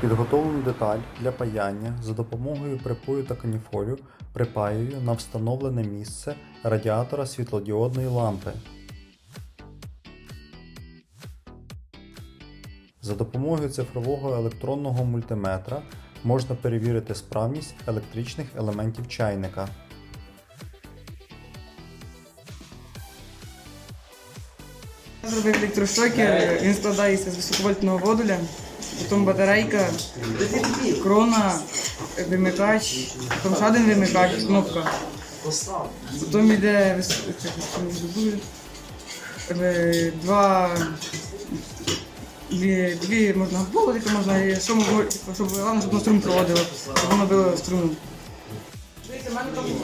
Підготовлену деталь для паяння за допомогою припою та каніфолю припаюю на встановлене місце радіатора світлодіодної лампи. За допомогою цифрового електронного мультиметра можна перевірити справність електричних елементів чайника. Зробив електрошокер, він складається з високовольтного модуля, потім батарейка, крона, вимикач, потім ще один вимикач, кнопка. Потім йде е, два, дві, дві можна проводити, можна, і що можна, щоб головне, щоб на струм проводило, щоб воно було струмом.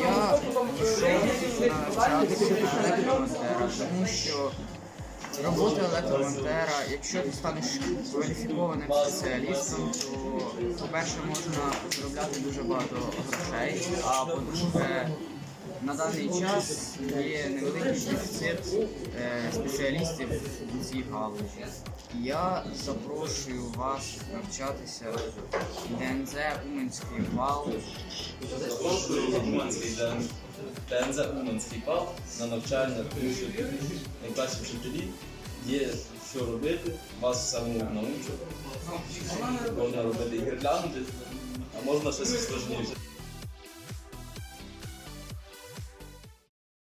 Я тому що робота електромонтера, якщо ти станеш кваліфікованим спеціалістом, то по-перше можна заробляти дуже багато грошей, а по-друге, на даний час є невеликий дефіцит е, спеціалістів у цій галузі. Я запрошую вас навчатися в ДНЗ Уманський вал. Уманський ден- ДНЗ Уманський ПАВ на навчання, тому найкращі вчителі є що робити, вас самому научу. Можна робити гірлянди, а можна щось складніше.